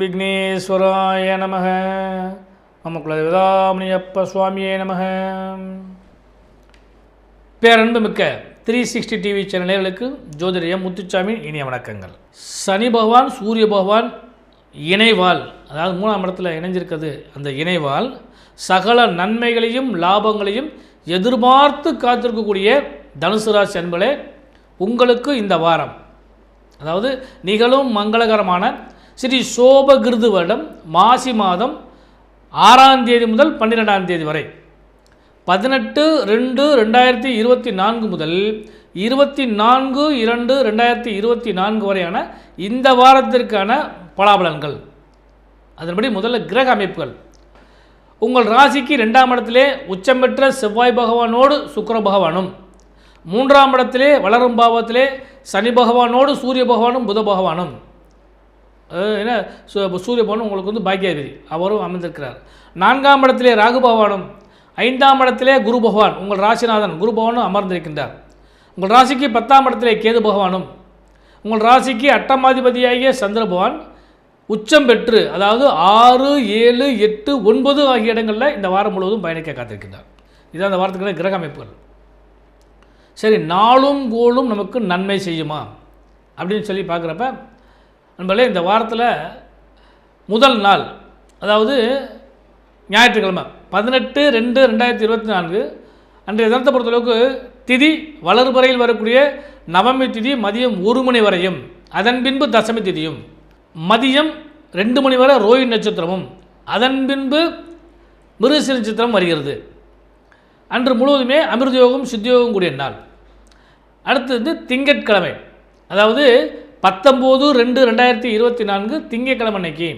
விக்னேஸ்வராய நமக. மம குலதேவதாமணியப்ப சுவாமியே நம பேரன்பு மிக்க த்ரீ சிக்ஸ்டி டிவி சேனல்களுக்கு ஜோதிடர் முத்துச்சாமி இனிய வணக்கங்கள். சனி பகவான் சூரிய பகவான் இணைவால் அதாவது மூணாம் இடத்துல இணைஞ்சிருக்கிறது அந்த இணைவால் சகல நன்மைகளையும் லாபங்களையும் எதிர்பார்த்து காத்திருக்கக்கூடிய தனுசு ராசி அன்பளே உங்களுக்கு இந்த வாரம் அதாவது நிகழும் மங்களகரமான ஸ்ரீ சோபகிருது வருடம் மாசி மாதம் ஆறாம் தேதி முதல் பன்னிரெண்டாம் தேதி வரை. பதினெட்டு ரெண்டு ரெண்டாயிரத்தி இருபத்தி நான்கு முதல் இருபத்தி நான்கு இரண்டு ரெண்டாயிரத்தி இருபத்தி நான்கு வரையான இந்த வாரத்திற்கான பலாபலன்கள். அதன்படி முதல்ல கிரக அமைப்புகள். உங்கள் ராசிக்கு ரெண்டாம் இடத்திலே உச்சம் பெற்ற செவ்வாய் பகவானோடு சுக்கர பகவானும் மூன்றாம் இடத்திலே வளரும் பாவத்திலே சனி பகவானோடு சூரிய பகவானும் புத பகவானும். ஏன்னா என்ன சூரிய பகவான் உங்களுக்கு வந்து பாக்கியாதிபதி. அவரும் அமைந்திருக்கிறார் நான்காம் இடத்திலே ராகு பகவானும் ஐந்தாம் இடத்திலே குரு பகவான் உங்கள் ராசிநாதன் குரு பகவானும் அமர்ந்திருக்கின்றார். உங்கள் ராசிக்கு பத்தாம் இடத்திலே கேது பகவானும் உங்கள் ராசிக்கு அட்டமாதிபதியாகிய சந்திர பகவான் உச்சம் பெற்று அதாவது ஆறு ஏழு எட்டு ஒன்பது ஆகிய இடங்களில் இந்த வாரம் முழுவதும் பயணிக்க காத்திருக்கின்றார். இதுதான் அந்த வாரத்துக்கான கிரக அமைப்புகள். சரி நாளும் கோளும் நமக்கு நன்மை செய்யுமா? அப்படின்னு சொல்லி பார்க்குறப்ப நண்பர்களே இந்த வாரத்தில் முதல் நாள் அதாவது ஞாயிற்றுக்கிழமை பதினெட்டு ரெண்டு ரெண்டாயிரத்தி இருபத்தி நான்கு அன்றைய தினத்தை பொறுத்தளவுக்கு திதி வளர்பறையில் வரக்கூடிய நவமி திதி மதியம் ஒரு மணி வரையும் அதன் பின்பு தசமி திதியும் மதியம் ரெண்டு மணி வரை ரோஹிணி நட்சத்திரமும் அதன் பின்பு மிருசி நட்சத்திரம் வருகிறது. அன்று முழுவதுமே அமிர்தயோகம் சித்தியோகம் கூடிய நாள். அடுத்தது திங்கட்கிழமை அதாவது பத்தொம்போது ரெண்டு ரெண்டாயிரத்தி இருபத்தி நான்கு திங்கட்கிழமை அன்னைக்கு.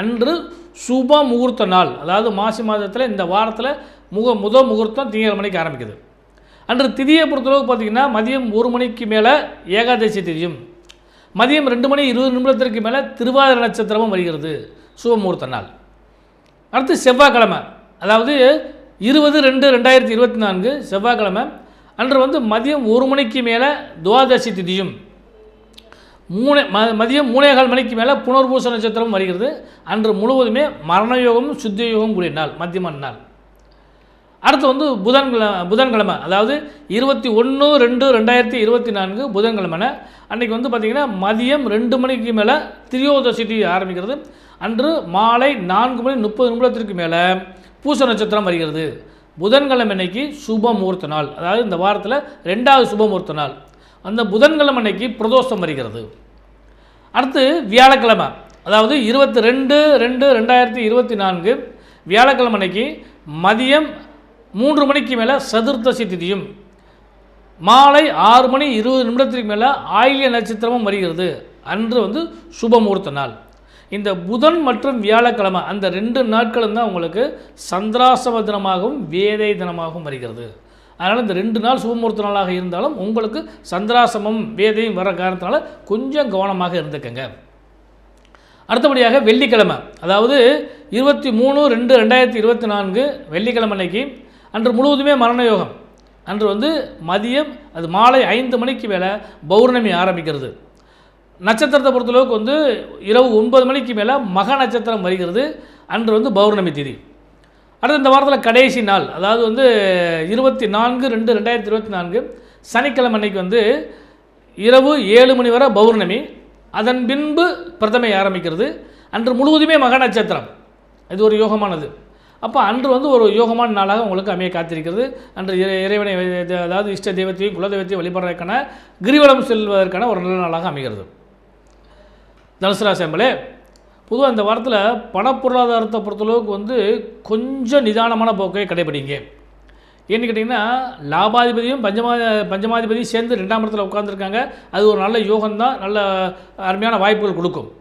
அன்று சுப முகூர்த்த நாள். அதாவது மாசி மாதத்தில் இந்த வாரத்தில் முக முத முகூர்த்தம் திங்கட்கிழமை மணிக்கு ஆரம்பிக்குது. அன்று திதியை பொறுத்தளவுக்கு பார்த்திங்கன்னா மதியம் ஒரு மணிக்கு மேலே ஏகாதசி திதியும் மதியம் ரெண்டு மணி இருபது நிமிடத்திற்கு மேலே திருவாதிரை நட்சத்திரமும் வருகிறது. சுப முகூர்த்த நாள். அடுத்து செவ்வாய்க்கிழமை. அதாவது இருபது ரெண்டு ரெண்டாயிரத்தி இருபத்தி நான்கு செவ்வாய்க்கிழமை. அன்று வந்து மதியம் ஒரு மணிக்கு மேலே துவாதசி திதியும் மூணு ம மதியம் மூணேகால் மணிக்கு மேலே புனர்பூச நட்சத்திரம் வருகிறது. அன்று முழுவதுமே மரணயோகமும் சுத்த யோகம் கூடிய நாள் மத்தியம நாள். அடுத்து வந்து புதன்கிழமை புதன்கிழமை அதாவது இருபத்தி ஒன்று ரெண்டு ரெண்டாயிரத்தி இருபத்தி நான்கு புதன்கிழமை அன்றைக்கி வந்து பார்த்திங்கன்னா மதியம் ரெண்டு மணிக்கு மேலே திரியோதசி திதி ஆரம்பிக்கிறது. அன்று மாலை நான்கு மணி முப்பது நிமிடத்திற்கு மேலே பூச நட்சத்திரம் வருகிறது. புதன்கிழமை அன்னைக்கு சுப முகூர்த்த நாள் அதாவது இந்த வாரத்தில் ரெண்டாவது சுப முகூர்த்த நாள். அந்த புதன்கிழமை அன்னைக்கு பிரதோஷம் வருகிறது. அடுத்து வியாழக்கிழமை அதாவது இருபத்தி ரெண்டு ரெண்டு ரெண்டாயிரத்தி இருபத்தி நான்கு வியாழக்கிழமை அன்னைக்கு மதியம் மூன்று மணிக்கு மேலே சதுர்த்தசி திதியும் மாலை ஆறு மணி இருபது நிமிடத்திற்கு மேலே ஆயிலிய நட்சத்திரமும் வருகிறது. அன்று வந்து சுபமுகூர்த்த நாள். இந்த புதன் மற்றும் வியாழக்கிழமை அந்த ரெண்டு நாட்களும் தான் உங்களுக்கு சந்திராசம தினமாகவும் வேதை தினமாகவும் வருகிறது. அதனால் இந்த ரெண்டு நாள் சுபமுகூர்த்த நாளாக இருந்தாலும் உங்களுக்கு சந்திராசமம் வேதையும் வர காரணத்தினால கொஞ்சம் கவனமாக இருந்துக்கங்க. அடுத்தபடியாக வெள்ளிக்கிழமை அதாவது இருபத்தி மூணு ரெண்டு ரெண்டாயிரத்தி இருபத்தி நான்கு வெள்ளிக்கிழமை அன்னைக்கு அன்று முழுவதுமே மரண யோகம் அன்று வந்து மதியம் அது மாலை ஐந்து மணிக்கு மேலே பௌர்ணமி ஆரம்பிக்கிறது. நட்சத்திரத்தை பொறுத்தளவுக்கு வந்து இரவு ஒன்பது மணிக்கு மேலே மக நட்சத்திரம் வருகிறது. அன்று வந்து பௌர்ணமி திதி. அடுத்து இந்த வாரத்தில் கடைசி நாள். அதாவது வந்து இருபத்தி நான்கு ரெண்டு ரெண்டாயிரத்தி இருபத்தி நான்கு சனிக்கிழமை அன்னைக்கு வந்து இரவு ஏழு மணி வரை பௌர்ணமி. அதன் பின்பு பிரதமை ஆரம்பிக்கிறது. அன்று முழுவதுமே மக நட்சத்திரம். இது ஒரு யோகமானது. அப்போ அன்று வந்து ஒரு யோகமான நாளாக உங்களுக்கு அமைய காத்திருக்கிறது. அன்று இறை- இறைவனை அதாவது இஷ்ட தெய்வத்தையும் குலதெய்வத்தையும் வழிபடுறதுக்கான கிரிவலம் செல்வதற்கான ஒரு நல்ல நாளாக அமைகிறது. தனுசு ராசி பொதுவாக இந்த வாரத்தில் பணப்பொருளாதாரத்தை பொறுத்தளவுக்கு வந்து கொஞ்சம் நிதானமான போக்கை கடைபிடிங்க. ஏன்னு கேட்டிங்கன்னா லாபாதிபதியும் பஞ்சமா பஞ்சமாதிபதியும் சேர்ந்து ரெண்டாம் இடத்துல உட்காந்துருக்காங்க அது ஒரு நல்ல யோகம்தான் நல்ல அருமையான வாய்ப்புகள் கொடுக்கும்.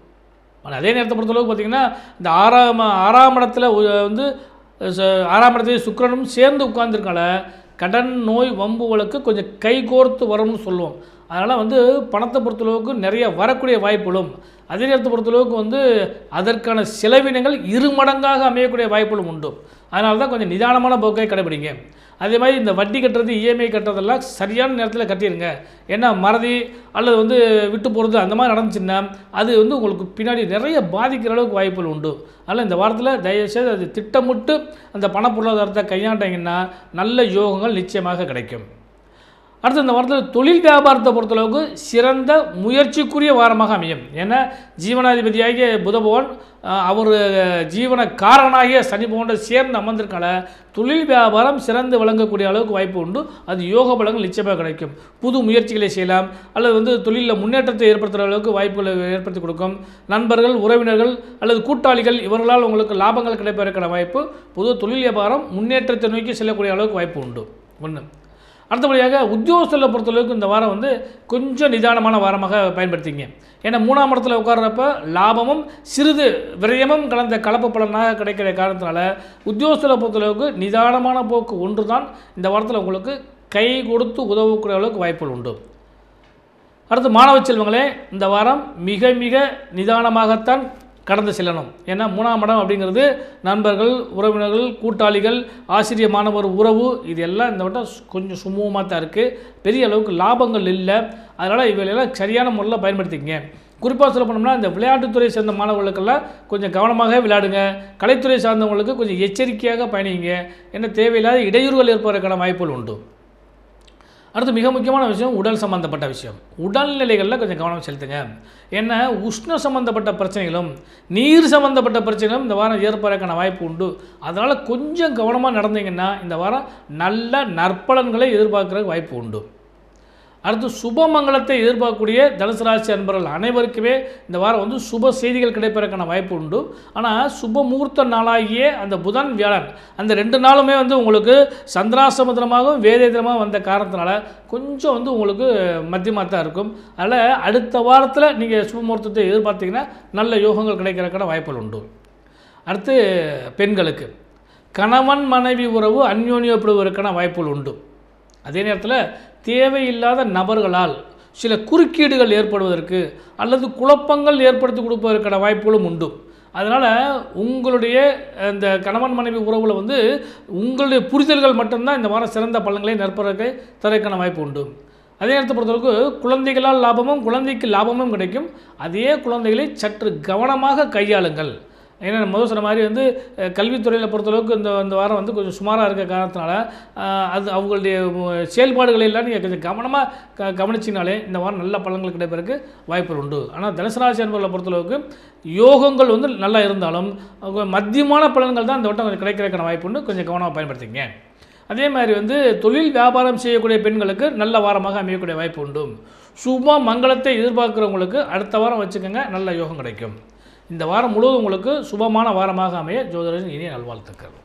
ஆனால் அதே நேரத்தை பொறுத்தளவுக்கு பார்த்திங்கன்னா இந்த ஆறாம் ஆறாம் இடத்துல வந்து ச- ஆறாம் இடத்துல சுக்கரனும் சேர்ந்து உட்கார்ந்திருக்கனால கடன் நோய் வம்பு வழக்கு கொஞ்சம் கைகோர்த்து வரும்னு சொல்லுவோம். அதனால் வந்து பணத்தை பொறுத்தளவுக்கு நிறைய வரக்கூடிய வாய்ப்புகளும் அதே நேரத்தை பொறுத்தளவுக்கு வந்து அதற்கான செலவினங்கள் இரு மடங்காக அமையக்கூடிய வாய்ப்புகளும் உண்டு. அதனால தான் கொஞ்சம் நிதானமான போக்கை கடைபிடிங்க. அதே மாதிரி இந்த வட்டி கட்டுறது இஎம்ஐ கட்டுறதெல்லாம் சரியான நேரத்தில் கட்டிடுங்க ஏன்னா மறதி அல்லது வந்து விட்டு போகிறது அந்த மாதிரி நடந்துச்சுன்னா அது வந்து உங்களுக்கு பின்னாடி நிறைய பாதிக்கிற அளவுக்கு வாய்ப்புகள் உண்டு. அதனால் இந்த வாரத்தில் தயவுசெய்து அது திட்டமிட்டு அந்த பண பொருளாதாரத்தை கையாண்டிங்கன்னா நல்ல யோகங்கள் நிச்சயமாக கிடைக்கும். அடுத்து இந்த வாரத்தில் தொழில் வியாபாரத்தை பொறுத்தளவுக்கு சிறந்த முயற்சிக்குரிய வாரமாக அமையும். ஏன்னா ஜீவனாதிபதியாகிய புத அவர் ஜீவனக்காரனாகிய சனி போன்ற சேர்ந்து அமர்ந்திருக்கால தொழில் வியாபாரம் சிறந்து விளங்கக்கூடிய அளவுக்கு வாய்ப்பு உண்டு. அது யோக பலங்கள் நிச்சயமாக கிடைக்கும். புது முயற்சிகளை செய்யலாம். அல்லது வந்து தொழிலில் முன்னேற்றத்தை ஏற்படுத்துகிற அளவுக்கு வாய்ப்புகளை ஏற்படுத்தி கொடுக்கும். நண்பர்கள் உறவினர்கள் அல்லது கூட்டாளிகள் இவர்களால் உங்களுக்கு லாபங்கள் கிடைப்பதற்கான வாய்ப்பு. புது தொழில் வியாபாரம் முன்னேற்றத்தை நோக்கி செல்லக்கூடிய அளவுக்கு வாய்ப்பு உண்டு. ஒன்று அடுத்தபடியாக உத்தியோகத்தில் பொறுத்தளவுக்கு இந்த வாரம் வந்து கொஞ்சம் நிதானமான வாரமாக பயன்படுத்திங்க. ஏன்னா மூணாம் இடத்துல உட்கார்றப்ப லாபமும் சிறிது விரயமும் கலந்த கலப்பு பலனாக கிடைக்கிற காரணத்தினால உத்தியோகத்தில் பொறுத்தளவுக்கு நிதானமான போக்கு ஒன்று தான் இந்த வாரத்தில் உங்களுக்கு கை கொடுத்து உதவக்கூடிய அளவுக்கு வாய்ப்புகள் உண்டு. அடுத்து மாணவ செல்வங்களே இந்த வாரம் மிக மிக நிதானமாகத்தான் கடந்து செல்லணும். ஏன்னா மூணாம் இடம் அப்படிங்கிறது நண்பர்கள் உறவினர்கள் கூட்டாளிகள் ஆசிரியர் மாணவர் உறவு இது எல்லாம் இந்த வட்டம் கொஞ்சம் சுமூகமாக தான் இருக்குது பெரிய அளவுக்கு லாபங்கள் இல்லை. அதனால் இவையெல்லாம் சரியான முறையில் பயன்படுத்திக்கங்க. குறிப்பாக சொல்ல போனோம்னா இந்த விளையாட்டுத்துறை சேர்ந்த மாணவர்களுக்கெல்லாம் கொஞ்சம் கவனமாக விளையாடுங்க. கலைத்துறை சார்ந்தவங்களுக்கு கொஞ்சம் எச்சரிக்கையாக பயணிங்க. ஏன்னா தேவையில்லாத இடையூறுகள் ஏற்படுறதுக்கான வாய்ப்புகள் உண்டு. அடுத்து மிக முக்கியமான விஷயம் உடல் சம்பந்தப்பட்ட விஷயம். உடல்நிலைகளில் கொஞ்சம் கவனம் செலுத்துங்க. ஏன்னா உஷ்ண சம்பந்தப்பட்ட பிரச்சனைகளும் நீர் சம்பந்தப்பட்ட பிரச்சனைகளும் இந்த வாரம் ஏற்படக்கான வாய்ப்பு உண்டு. அதனால் கொஞ்சம் கவனமாக நடந்தீங்கன்னா இந்த வாரம் நல்ல நற்பலன்களை எதிர்பார்க்குற வாய்ப்பு உண்டு. அடுத்து சுபமங்கலத்தை எதிர்பார்க்கக்கூடிய தனுசு ராசி அன்பர்கள் அனைவருக்குமே இந்த வாரம் வந்து சுப செய்திகள் கிடைப்பதற்கான வாய்ப்பு உண்டு. ஆனால் சுப முகூர்த்த நாளாகிய அந்த புதன் வியாழன் அந்த ரெண்டு நாளுமே வந்து உங்களுக்கு சந்திராசமுத்திரமாகவும் வேதேந்திரமாக வந்த காரணத்தினால கொஞ்சம் வந்து உங்களுக்கு மத்தியமாக தான் இருக்கும். அதனால் அடுத்த வாரத்தில் நீங்கள் சுப முகூர்த்தத்தை எதிர்பார்த்தீங்கன்னா நல்ல யோகங்கள் கிடைக்கிறதுக்கான வாய்ப்புகள் உண்டு. அடுத்து பெண்களுக்கு. கணவன் மனைவி உறவு அந்யோன்யப்படுவதற்கான வாய்ப்புகள் உண்டு. அதே நேரத்தில் தேவையில்லாத நபர்களால் சில குறுக்கீடுகள் ஏற்படுவதற்கு அல்லது குழப்பங்கள் ஏற்படுத்தி கொடுப்பதற்கான வாய்ப்புகளும் உண்டு. அதனால் உங்களுடைய இந்த கணவன் மனைவி உறவில் வந்து உங்களுடைய புரிதல்கள் மட்டும்தான் இந்த வாரம் சிறந்த பலன்களை நற்பதற்கு தரக்கான வாய்ப்பு உண்டு. அதே நேரத்தை பொறுத்தளவுக்கு குழந்தைகளால் லாபமும் குழந்தைக்கு லாபமும் கிடைக்கும். அதே குழந்தைகளை சற்று கவனமாக கையாளுங்கள். ஏன்னா முதல் சொன்ன மாதிரி வந்து கல்வித்துறையில் பொறுத்தளவுக்கு இந்த இந்த வாரம் வந்து கொஞ்சம் சுமாராக இருக்க காரணத்தினால அது அவங்களுடைய செயல்பாடுகளை எல்லாம் நீங்கள் கொஞ்சம் கவனமாக க கவனிச்சிங்கனாலே இந்த வாரம் நல்ல பலன்கள் கிடைப்பதற்கு வாய்ப்புகள் உண்டு. ஆனால் தனுசராசி என்பவர்களை பொறுத்தளவுக்கு யோகங்கள் வந்து நல்லா இருந்தாலும் மத்தியமான பலன்கள் தான் இந்த வட்டம் கொஞ்சம் கிடைக்கிறதுக்கான வாய்ப்பு உண்டு. கொஞ்சம் கவனமாக பயன்படுத்திங்க அதே மாதிரி வந்து தொழில் வியாபாரம் செய்யக்கூடிய பெண்களுக்கு நல்ல வாரமாக அமையக்கூடிய வாய்ப்பு உண்டு. சும்மா மங்களத்தை எதிர்பார்க்குறவங்களுக்கு அடுத்த வாரம் வச்சுக்கோங்க நல்ல யோகம் கிடைக்கும். இந்த வாரம் முழுவதும் உங்களுக்கு சுபமான வாரமாக அமைய ஜோதிடரின் இனிய நல்வாழ்த்துக்கள்.